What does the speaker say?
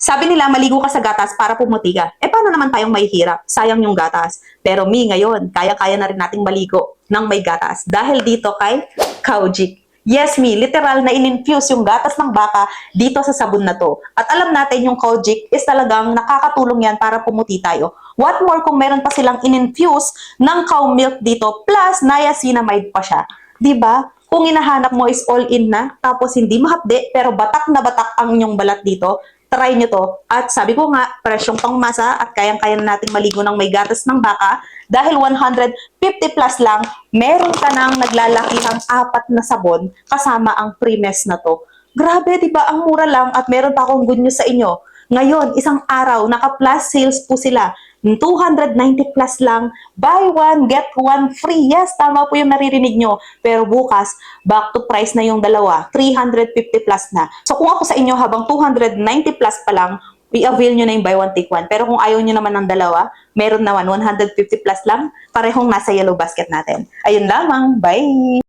Sabi nila, maligo ka sa gatas para pumuti ka. Eh, paano naman tayong mahihirap? Sayang yung gatas. Pero me, ngayon, kaya-kaya na rin nating maligo ng may gatas. Dahil dito kay Kaujik. Yes, me, literal na in-infuse yung gatas ng baka dito sa sabon na to. At alam natin yung Kojic is talagang nakakatulong yan para pumuti tayo. What more kung meron pa silang in-infuse ng cow milk dito plus niacinamide pa siya. ba? Kung hinahanap mo is all in na, tapos hindi mahapde, pero batak na batak ang inyong balat dito, try nyo to. At sabi ko nga, presyong pangmasa at kayang-kaya na nating maligo ng may gatas ng baka dahil 150 plus lang, meron ka nang naglalakihang apat na sabon kasama ang pre-mess na to. Grabe, di ba? Ang mura lang at meron pa akong good news sa inyo. Ngayon, isang araw, naka-plus sales po sila. 290 plus lang. Buy one, get one free. Yes, tama po yung naririnig nyo. Pero bukas, back to price na yung dalawa. 350 plus na. So kung ako sa inyo, habang 290 plus pa lang, i-avail nyo na yung buy one, take one. Pero kung ayaw nyo naman ng dalawa, meron naman 150 plus lang. Parehong nasa yellow basket natin. Ayun lamang. Bye!